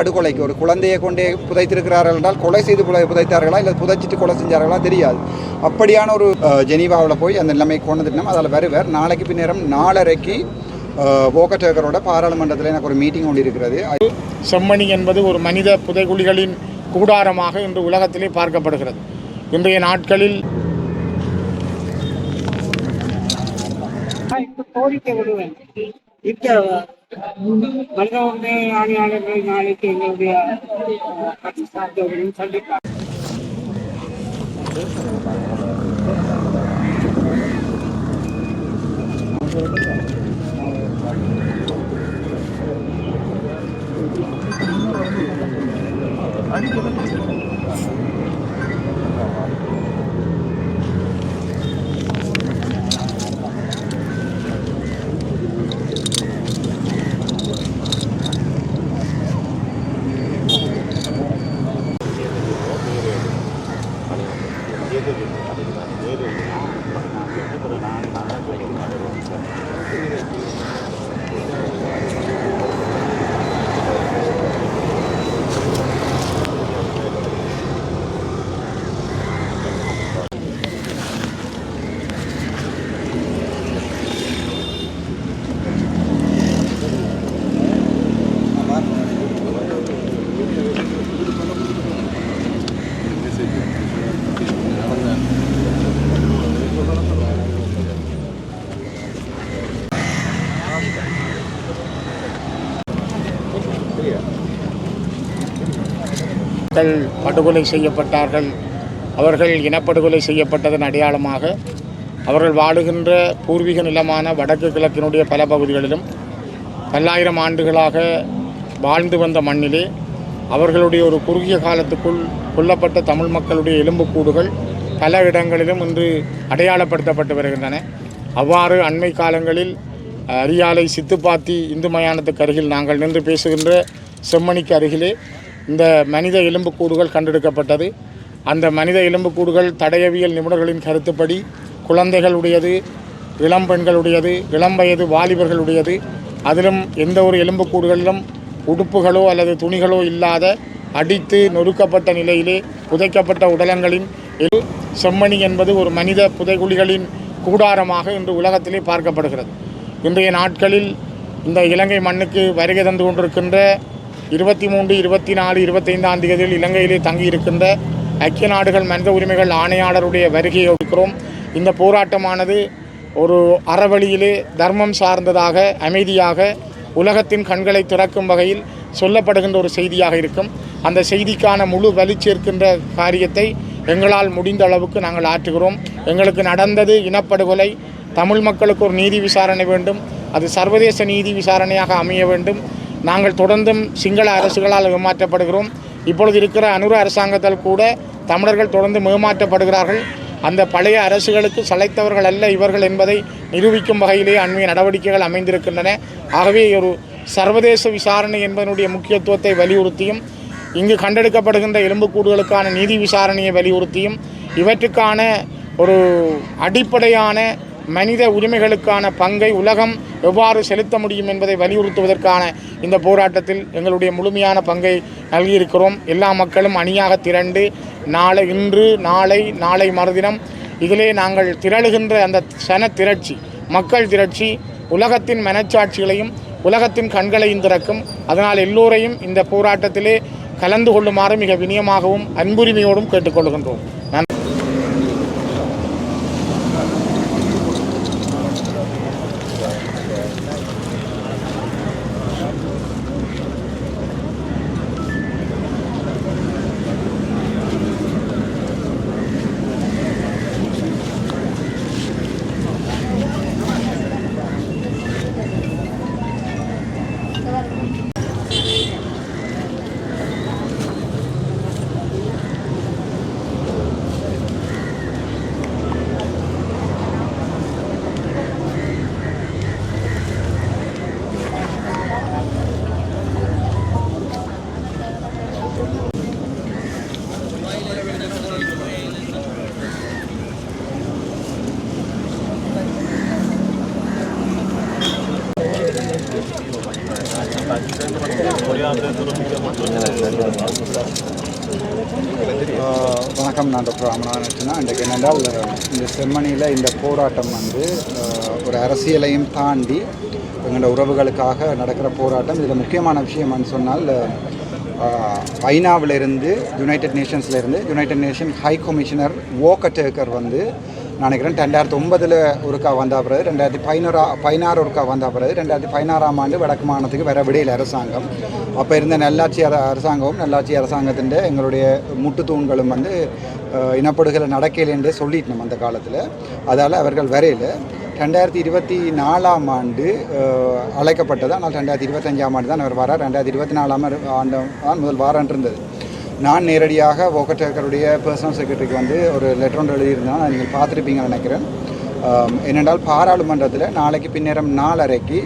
படுகொலைக்கு ஒரு குழந்தையை கொண்டே புதைத்திருக்கிறார்கள் என்றால் கொலை செய்து புதை புதைத்தார்களா இல்லை புதைச்சிட்டு கொலை செஞ்சார்களா தெரியாது. அப்படியான ஒரு ஜெனீவாவில் போய் அந்த நிலைமை கொண்டு வந்துட்டோம் அதில் வருவார். நாளைக்கு பின்னேரம் நாலரைக்கு போக்கட்டேக்கரோட பாராளுமன்றத்தில் எனக்கு ஒரு மீட்டிங் ஒன்று இருக்கிறது. செம்மணி என்பது ஒரு மனித புதைகுழிகளின் கூடாரமாக இன்று உலகத்திலே பார்க்கப்படுகிறது. இன்றைய நாட்களில் கோரிக்கை விடுவேன். மனித உரிமை ஆணையாளர்கள் நாளைக்கு எங்களுடைய கட்சி சார்ந்தவர்களும் சந்திப்பார். மக்கள் படுகொலை செய்யப்பட்டார்கள். அவர்கள் இனப்படுகொலை செய்யப்பட்டதன் அடையாளமாக அவர்கள் வாழுகின்ற பூர்வீக நிலமான வடக்கு கிழக்கினுடைய பல பகுதிகளிலும் பல்லாயிரம் ஆண்டுகளாக வாழ்ந்து வந்த மண்ணிலே அவர்களுடைய ஒரு குறுகிய காலத்துக்குள் கொல்லப்பட்ட தமிழ் மக்களுடைய எலும்புக்கூடுகள் பல இடங்களிலும் இன்று அடையாளப்படுத்தப்பட்டு வருகின்றன. அவ்வாறு அண்மை காலங்களில் அரியாலை சித்துப்பாத்தி இந்து மயானத்துக்கு அருகில் நாங்கள் நின்று பேசுகின்ற செம்மணிக்கு அருகிலே இந்த மனித எலும்புக்கூடுகள் கண்டெடுக்கப்பட்டது. அந்த மனித எலும்புக்கூடுகள் தடயவியல் நிபுணர்களின் கருத்துப்படி குழந்தைகளுடையது இளம் பெண்களுடையது இளம் வயது வாலிபர்களுடையது. அதிலும் எந்த ஒரு எலும்புக்கூடுகளிலும் உடுப்புகளோ அல்லது துணிகளோ இல்லாத அடித்து நொறுக்கப்பட்ட நிலையிலே புதைக்கப்பட்ட உடலங்களின் எலு செம்மணி என்பது ஒரு மனித புதைகுழிகளின் கூடாரமாக இன்று உலகத்திலே பார்க்கப்படுகிறது. இன்றைய நாட்களில் இந்த இலங்கை மண்ணுக்கு வருகை தந்து கொண்டிருக்கின்ற இருபத்தி மூன்று இருபத்தி நாலு இருபத்தைந்தாம் தேதியில் இலங்கையிலே தங்கியிருக்கின்ற ஐக்கிய நாடுகள் மனித உரிமைகள் ஆணையாளருடைய வருகையை இருக்கிறோம் இந்த போராட்டமானது ஒரு அறவழியிலே தர்மம் சார்ந்ததாக அமைதியாக உலகத்தின் கண்களை திறக்கும் வகையில் சொல்லப்படுகின்ற ஒரு செய்தியாக இருக்கும். அந்த செய்திக்கான முழு வலி சேர்க்கின்ற காரியத்தை எங்களால் முடிந்த அளவுக்கு நாங்கள் ஆற்றுகிறோம். எங்களுக்கு நடந்தது இனப்படுகொலை தமிழ் மக்களுக்கு ஒரு நீதி விசாரணை வேண்டும் அது சர்வதேச நீதி விசாரணையாக அமைய வேண்டும். நாங்கள் தொடர்ந்தும் சிங்கள அரசுகளால் ஏமாற்றப்படுகிறோம். இப்பொழுது இருக்கிற அனுர அரசாங்கத்தால் கூட தமிழர்கள் தொடர்ந்து ஏமாற்றப்படுகிறார்கள். அந்த பழைய அரசுகளுக்கு சளைத்தவர்கள் அல்ல இவர்கள் என்பதை நிரூபிக்கும் வகையிலே அண்மைய நடவடிக்கைகள் அமைந்திருக்கின்றன. ஆகவே ஒரு சர்வதேச விசாரணை என்பதனுடைய முக்கியத்துவத்தை வலியுறுத்தியும் இங்கு கண்டெடுக்கப்படுகின்ற எலும்புக்கூடுகளுக்கான நீதி விசாரணையை வலியுறுத்தியும் இவற்றுக்கான ஒரு அடிப்படையான மனித உரிமைகளுக்கான பங்கை உலகம் எவ்வாறு செலுத்த முடியும் என்பதை வலியுறுத்துவதற்கான இந்த போராட்டத்தில் எங்களுடைய முழுமையான பங்கை நல்கியிருக்கிறோம். எல்லா மக்களும் அணியாக திரண்டு நாளை இன்று நாளை நாளை மறுதினம் இதிலே நாங்கள் திரளுகின்ற அந்த சன திரட்சி மக்கள் திரட்சி உலகத்தின் மனச்சாட்சிகளையும் உலகத்தின் கண்களையும் திறக்கும். அதனால் எல்லோரையும் இந்த போராட்டத்திலே கலந்து கொள்ளுமாறு மிக வினியமாகவும் அன்புரிமையோடும் கேட்டுக்கொள்கின்றோம். நான் டாக்டர் ராமநாதனா அன்றைக்கு என்னென்றால் இந்த செம்மணியில் இந்த போராட்டம் வந்து ஒரு அரசியலையும் தாண்டி எங்களோட உறவுகளுக்காக நடக்கிற போராட்டம். இதில் முக்கியமான விஷயம்னு சொன்னால் ஐநாவிலிருந்து யுனைடெட் நேஷன்ஸ்லேருந்து யுனைடெட் நேஷன் ஹை கமிஷனர் ஓக்கட்டேக்கர் வந்து நான் நினைக்கிறேன் ரெண்டாயிரத்தி ஒன்பதில் ஒருக்கா வந்த பிறகு ரெண்டாயிரத்தி பதினோரா பதினாறு ஒருக்கா வந்த பிறகு ரெண்டாயிரத்தி பதினாறாம் ஆண்டு வடக்கு மாநிலத்துக்கு வர விடையில் அரசாங்கம். அப்போ இருந்த நல்லாட்சி அர அரசாங்கமும் நல்லாட்சி அரசாங்கத்தின் எங்களுடைய முட்டுத்தூண்களும் வந்து இனப்படுகொலை நடக்கலை என்றே சொல்லிட்டோம் அந்த காலத்தில். அதால் அவர்கள் வரையில். ரெண்டாயிரத்தி இருபத்தி நாலாம் ஆண்டு அழைக்கப்பட்டது. ஆனால் ரெண்டாயிரத்தி இருபத்தஞ்சாம் ஆண்டு தான் அவர் வரார். ரெண்டாயிரத்தி இருபத்தி நாலாம் ஆண்டு தான் முதல் வாரம் இருந்தது. நான் நேரடியாக ஓக்கட்டேக்கருடைய பர்சனல் செக்ரட்டரிக்கு வந்து ஒரு லெட்டர் ஒன்று எழுதியிருந்தேன். நீங்கள் பார்த்துருப்பீங்கன்னு நினைக்கிறேன். என்னென்றால் ஏனென்றால் பாராளுமன்றத்தில் நாளைக்கு பின்னேரம் நாலரைக்கு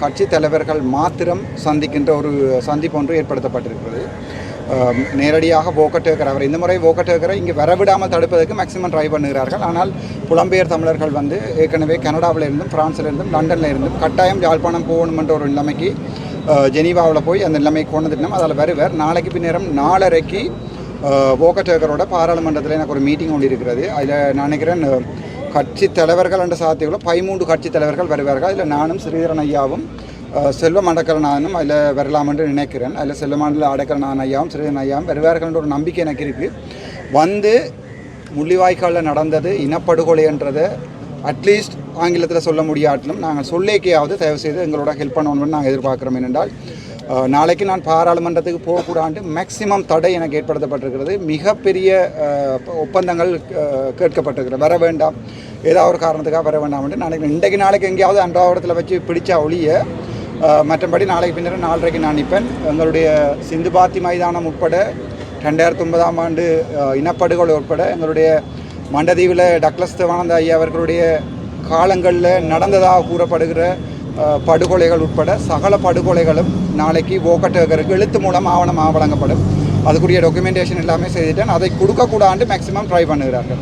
கட்சி தலைவர்கள் மாத்திரம் சந்திக்கின்ற ஒரு சந்திப்பு ஒன்று ஏற்படுத்தப்பட்டிருக்கிறது. நேரடியாக ஓக்கட்டேக்கர் அவர் இந்த முறை ஓக்கட்டேக்கரை இங்கே வரவிடாமல் தடுப்பதற்கு மேக்சிமம் ட்ரை பண்ணுகிறார்கள். ஆனால் புலம்பெயர் தமிழர்கள் வந்து ஏற்கனவே கனடாவில் இருந்தும் பிரான்சில் இருந்தும் லண்டனில் இருந்தும் கட்டாயம் யாழ்ப்பாணம் போகணுமென்ற ஒரு நிலைமைக்கு ஜெனீவாவில் போய் அந்த நிலைமை கொண்டு தினம் அதில் வருவார். நாளைக்கு பின்னேரம் நாலரைக்கு ஓக்கட்டேக்கரோட பாராளுமன்றத்தில் எனக்கு ஒரு மீட்டிங் ஒன்று இருக்கிறது. அதில் நான் நினைக்கிறேன் கட்சி தலைவர்கள் என்ற சாத்தியங்களும் பதிமூன்று கட்சி தலைவர்கள் வருவார்கள். அதில் நானும் ஸ்ரீதரன் ஐயாவும் செல்வம் அடக்கலநாதனும் அதில் வரலாம் என்று நினைக்கிறேன். அதில் செல்வமாண்டில் அடக்கலநாதன் ஐயாவும் சிறிதன் ஐயாவும் வருவார்கள்ன்ற ஒரு நம்பிக்கை எனக்கு இருக்குது வந்து முள்ளிவாய்க்காலில் நடந்தது இனப்படுகொலை என்றதை அட்லீஸ்ட் ஆங்கிலத்தில் சொல்ல முடியாட்டிலும் நாங்கள் சொல்லேக்கையாவது தயவு செய்து எங்களோட ஹெல்ப் பண்ணணும்னு நாங்கள் எதிர்பார்க்குறோம். ஏனென்றால் நாளைக்கு நான் பாராளுமன்றத்துக்கு போகக்கூடாண்டு மேக்சிமம் தடை எனக்கு ஏற்படுத்தப்பட்டிருக்கிறது. மிகப்பெரிய ஒப்பந்தங்கள் கேட்கப்பட்டிருக்கிறது. வர வேண்டாம். ஏதாவது ஒரு காரணத்துக்காக வர வேண்டாம் என்று நாளைக்கு இன்றைக்கு நாளைக்கு எங்கேயாவது அன்றாவரத்தில் வச்சு பிடிச்சா ஒழிய மற்றபடி நாளைக்கு பின்னர் நாலரைக்கு நான் நிற்பேன் எங்களுடைய சிந்து பாத்தி மைதானம் உட்பட ரெண்டாயிரத்தி ஒன்பதாம் ஆண்டு இனப்படுகொலை உட்பட எங்களுடைய மண்டதீவில் டக்ளஸ் தேவானந்த ஐயா அவர்களுடைய காலங்களில் நடந்ததாக கூறப்படுகிற படுகொலைகள் உட்பட சகல படுகொலைகளும் நாளைக்கு ஓக்கட்டகருக்கு எழுத்து மூலம் ஆவணமாக வழங்கப்படும். அதுக்குரிய டாக்குமெண்டேஷன் எல்லாமே செய்துட்டேன். அதை கொடுக்கக்கூடாது மேக்சிமம் ட்ரை பண்ணுகிறார்கள்.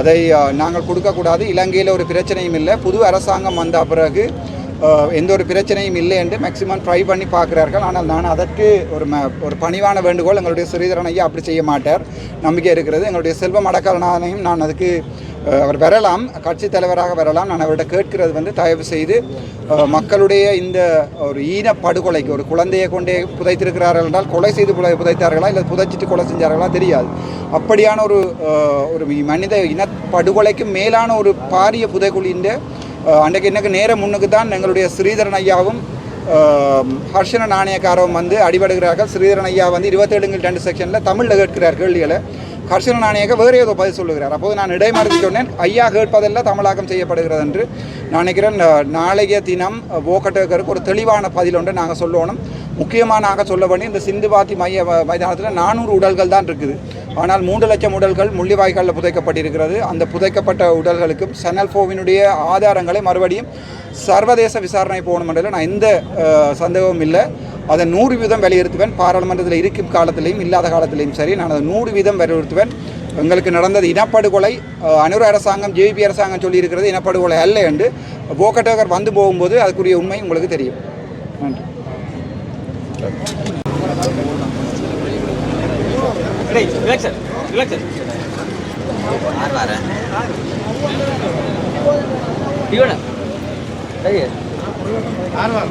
அதை நாங்கள் கொடுக்கக்கூடாது. இலங்கையில் ஒரு பிரச்சனையும் இல்லை. புது அரசாங்கம் வந்த பிறகு எந்த ஒரு பிரச்சனையும் இல்லை என்று மேக்ஸிமம் ட்ரை பண்ணி பார்க்குறார்கள். ஆனால் நான் அதற்கு ஒரு ம ஒரு பணிவான வேண்டுகோள் எங்களுடைய ஸ்ரீதரன் ஐயா அப்படி செய்ய மாட்டார். நம்பிக்கை இருக்கிறது. எங்களுடைய செல்வம் அடக்கலனானையும் நான் அதுக்கு அவர் வரலாம். கட்சி தலைவராக வரலாம். நான் அவர்கிட்ட கேட்கிறது வந்து தயவு செய்து மக்களுடைய இந்த ஒரு ஈன படுகொலைக்கு ஒரு குழந்தையை கொண்டே புதைத்திருக்கிறார்கள் என்றால் கொலை செய்து புதைத்தார்களா? இல்லை புதைச்சிட்டு கொலை செஞ்சார்களா? தெரியாது. அப்படியான ஒரு ஒரு மனித இன படுகொலைக்கு மேலான ஒரு பாரிய புதைக்குழின்ற அன்றைக்கு இன்றைக்கு நேரம் முன்னுக்கு தான் எங்களுடைய ஸ்ரீதரன் ஐயாவும் ஹர்ஷன நாணயக்காரவும் வந்து அடிபடுகிறார்கள். ஸ்ரீதரன் ஐயா வந்து இருபத்தேழுங்கள் ரெண்டு செக்ஷனில் தமிழில் கேட்கிறார் கேள்விகளை. ஹர்ஷன நாணயக்க வேறு ஏதோ பதில் சொல்லுகிறார். அப்போது நான் இடைமறுத்து சொன்னேன் ஐயா கேட்பதெல்லாம் தமிழாக்கம் செய்யப்படுகிறது என்று. நான் நினைக்கிறேன் நாளைய தினம் ஓக்கட்டேக்கருக்கு ஒரு தெளிவான பதில் ஒன்று நாங்கள் சொல்லணும். முக்கியமாக நாங்கள் சொல்ல வேண்டிய இந்த சிந்துபாத்தி மைய மைதானத்தில் நானூறு உடல்கள் தான் இருக்குது. ஆனால் மூன்று லட்சம் உடல்கள் முள்ளிவாய்க்காலில் புதைக்கப்பட்டிருக்கிறது. அந்த புதைக்கப்பட்ட உடல்களுக்கும் சனல் ஃபோவினுடைய ஆதாரங்களை மறுபடியும் சர்வதேச விசாரணை போகணுமென்றதில் நான் எந்த சந்தேகமும் இல்லை. அதை நூறு வீதம் வலியுறுத்துவேன். பாராளுமன்றத்தில் இருக்கும் காலத்திலையும் இல்லாத காலத்திலையும் சரி நான் அதை நூறு வீதம் வலியுறுத்துவேன். எங்களுக்கு நடந்தது இனப்படுகொலை. அனுர அரசாங்கம் ஜேபி அரசாங்கம் சொல்லியிருக்கிறது இனப்படுகொலை அல்ல என்று. போக்கட்டகர் வந்து போகும்போது அதுக்குரிய உண்மை உங்களுக்கு தெரியும். நன்றி. டேய் ரிலாக்ஸ் சார் ரிலாக்ஸ் சார் யார் வர இவனா டேய் யார் வர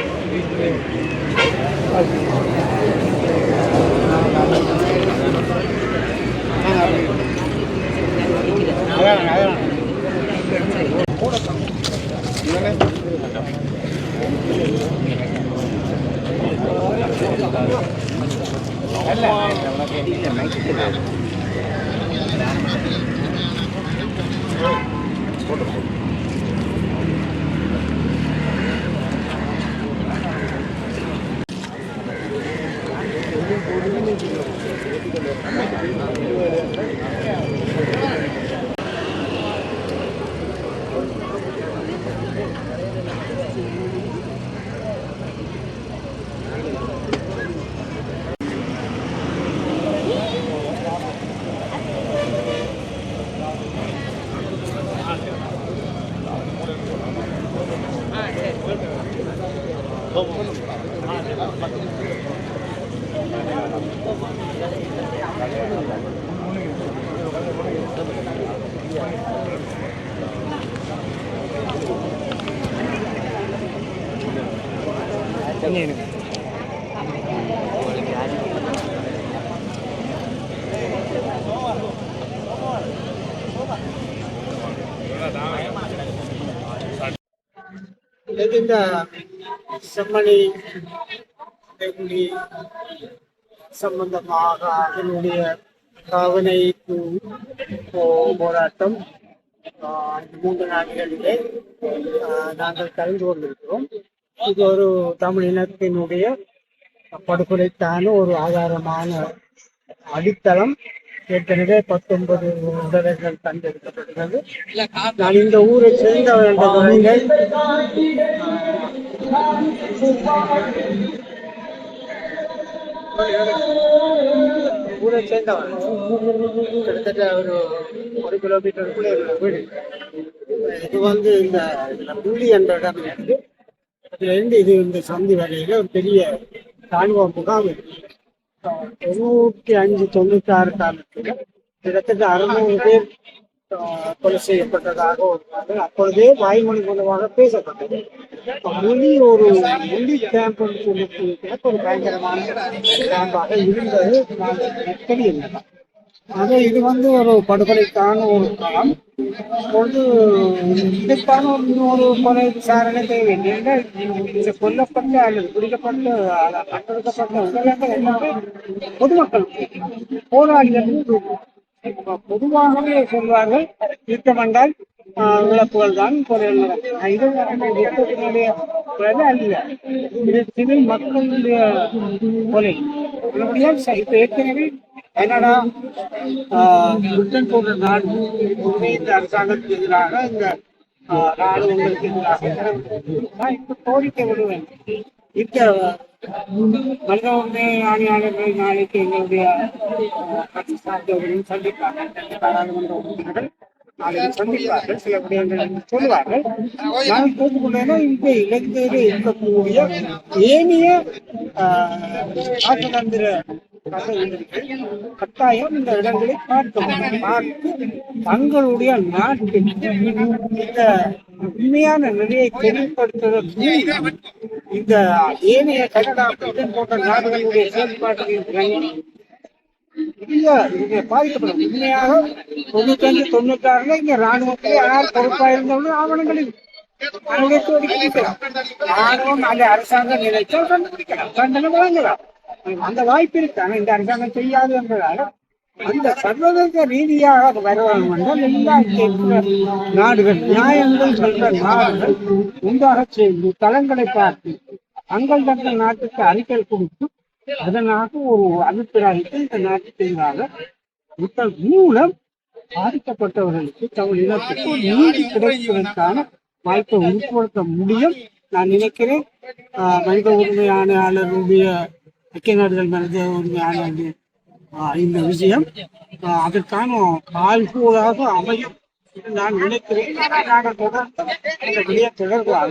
பொருத்த இந்த செம்மணி வெகுளி சம்பந்தமாக அதனுடைய கவனைப்பு போராட்டம் ஆஹ், இந்த மூன்று நாடுகளிலே ஆஹ், நாங்கள் கலந்து கொண்டிருக்கிறோம். இது ஒரு தமிழ் இனத்தினுடைய படுகொலைக்கான ஒரு ஆதாரமான அடித்தளம். ஏற்கனவே பத்தொன்பது உடலைகள் கண்டெடுக்கப்பட்டுள்ளது. நான் இந்த ஊரை சேர்ந்தவர் என்ற ஊரை சேர்ந்தவன். கிட்டத்தட்ட ஒரு ஒரு கிலோமீட்டருக்குள்ளே வீடு. இது வந்து இந்த புள்ளி என்ற இடம் இருக்கு அதுல இருந்து இது இந்த சந்தி வரையில ஒரு பெரிய ராணுவ முகாம் இருக்கு. தொண்ணூத்தி அஞ்சு தொண்ணூத்தி ஆறு காலத்துல கிட்டத்தட்ட அறுநூறு பேர் கொலை செய்யப்பட்டதாக ஒரு அப்பொழுதே வாய்மொழி மூலமாக பேசப்பட்டது. மொழி ஒரு மொழி கேம்ப் சொல்லக்கூடிய ஒரு பயங்கரமான கேம்பாக இருந்தது. நாங்கள் தெரியல ஆக இது வந்து ஒரு படுகொலைக்கான ஒரு களம் பொழுது இதற்கான ஒரு இன்னொரு கொலை விசாரணை தேவை. என்றால் இந்த கொல்லப்பட்ட அல்லது பிடிக்கப்பட்ட அல்லது கண்டெடுக்கப்பட்ட உடலங்கள் எல்லாமே பொதுமக்கள் போராளிகள் பொதுவாகவே சொல்வார்கள். யுத்தம் என்றால் இழப்புகள் தான் கொலைகள் நடக்கும். இது யுத்தத்தினுடைய அல்ல. இது சிவில் மக்களுடைய கொலை. இப்ப ஏற்கனவே என்னடா ஆஹ், பிரிட்டன் போன்ற நாடு உண்மை இந்த அரசாங்கத்துக்கு எதிராக இந்த ஆஹ், ராணுவங்களுக்கு எதிராக நான் இப்ப கோரிக்கை விடுவேன் இந்த மனித உரிமை ஆணையாளர்கள் நாளைக்கு எங்களுடைய கட்சி சார்ந்தவர்களும் சந்திப்பார்கள் பாராளுமன்ற உறுப்பினர்கள் நாளைக்கு சந்திப்பார்கள். சில விடயங்கள் சொல்லுவார்கள். நான் கேட்டுக்கொண்டேன்னா இந்த இருக்கக்கூடிய ஏனைய ஆஹ், ராஜதந்திர கட்டாயம் இந்த இடங்களை பார்க்க வேண்டும். பார்த்து தங்களுடைய நாட்டில் இந்த உண்மையான நிலையை தெளிவுபடுத்துவதற்கு இந்த ஏனைய கனடா பிரிட்டன் போன்ற நாடுகளுடைய செயல்பாடுகளில் பாதிக்கப்படும். உண்மையாக தொண்ணூத்தஞ்சு தொண்ணூத்தாறுல இங்க ராணுவத்திலே யார் பொறுப்பா இருந்தவங்க ஆவணங்களில் ஆவணத்தை ராணுவம் அந்த அரசாங்கம் நினைச்சால் கண்டுபிடிக்கலாம். கண்டனம் வழங்கலாம். அந்த வாய்ப்பு இருக்கு இந்த அரசாங்கம் செய்யாது என்பதால அந்த சர்வதேச ரீதியாக அது என்றால் எல்லா நாடுகள் நியாயங்கள் சொல்ற நாடுகள் உண்டாக சேர்ந்து தளங்களை பார்த்து தங்கள் தங்கள் நாட்டுக்கு அறிக்கை கொடுத்து அதனாக ஒரு அபிப்பிராயத்தை இந்த நாட்டுக்கு மக்கள் மூலம் பாதிக்கப்பட்டவர்களுக்கு தமிழ் இனத்துக்கு நீதி கிடைப்பதற்கான வாய்ப்பை உட்படுத்த முடியும். நான் நினைக்கிறேன் ஆஹ், மனித உரிமை ஆணையாளருடைய ஐக்கிய நாடுகள் மனித உரிமை ஆஹ், இந்த விஷயம். அதற்கான ஆய்வுகளாக அமையும் நான் நினைக்கிறேன். தொடர்பாக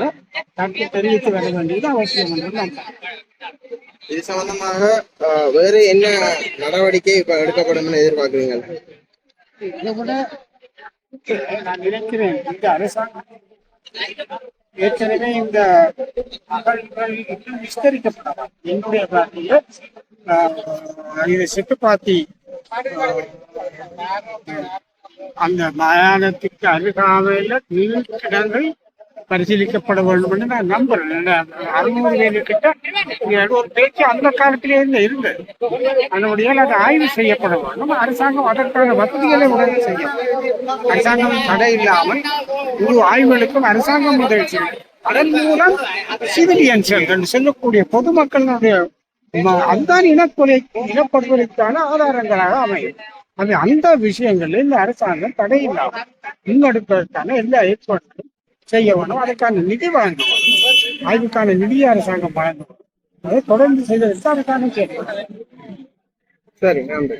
தனக்கு தெரிவித்து வர வேண்டியது அவசியம் என்று நான் இது சம்பந்தமாக வேறு என்ன நடவடிக்கை இப்ப எடுக்கப்படும் எதிர்பார்க்குறீங்க? இதை விட நான் நினைக்கிறேன் இந்த அரசாங்கம் ஏற்கனவே இந்த அகழ்வுகள் இன்னும் விஸ்தரிக்கப்படலாம். என்னுடைய பார்வையில் இது சிட்டுப்பாத்தி அந்த மயானத்துக்கு அருகாமையில் நீர்க்கிடங்கள் பரிசீலிக்கப்பட வேண்டும் என்று நான் நம்புறேன் அறுநூறு வேலு கிட்ட ஒரு பேச்சு அந்த காலத்திலே இருந்து இருந்தது அதனுடைய அது ஆய்வு செய்யப்பட வேண்டும் அரசாங்கம் அதற்கான வசதிகளை உடனே செய்யும் அரசாங்கம் தடை இல்லாமல் முழு ஆய்வுகளுக்கும் அரசாங்கம் உதவி செய்யும் அதன் மூலம் சிவிலியன்ஸ் என்று சொல்லக்கூடிய பொதுமக்களுடைய அந்த இனக்கொலை இனப்படுகொலைக்கான ஆதாரங்களாக அமையும் அது அந்த விஷயங்களில் இந்த அரசாங்கம் தடையில்லாமல் முன்னெடுப்பதற்கான எல்லா ஏற்பாடுகளும் செய்ய வேணும் அதற்கான நிதி வழங்க வேண்டும் ஆய்வுக்கான நிதியை அரசாங்கம் வழங்கணும் அதை தொடர்ந்து செய்வதற்கு அதற்கான கேட்கணும் சரி நன்றி.